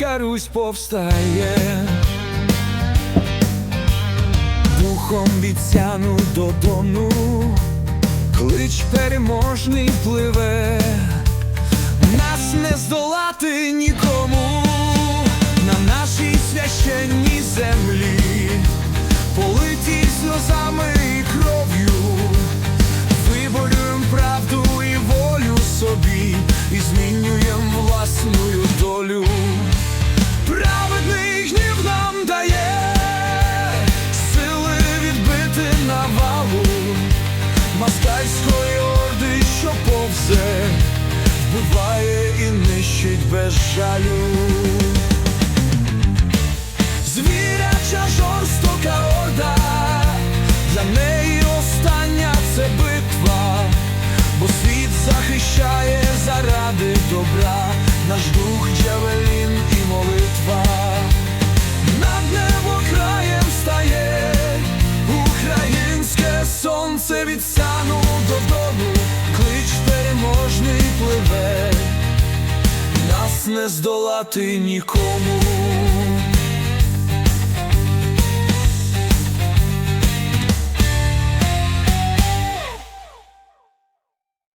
наша Русь повстає, духом від сяну до дону, клич переможний пливе, нас не здолати нікому. На нашій священній землі, повзе, вбиває і нищить без жалю. Звіряча жорстока орда, для неї остання це битва, бо світ захищає заради добра, наш дух джавелін і молитва. Над небо краєм стає українське сонце від додому, клич не здолати нікому.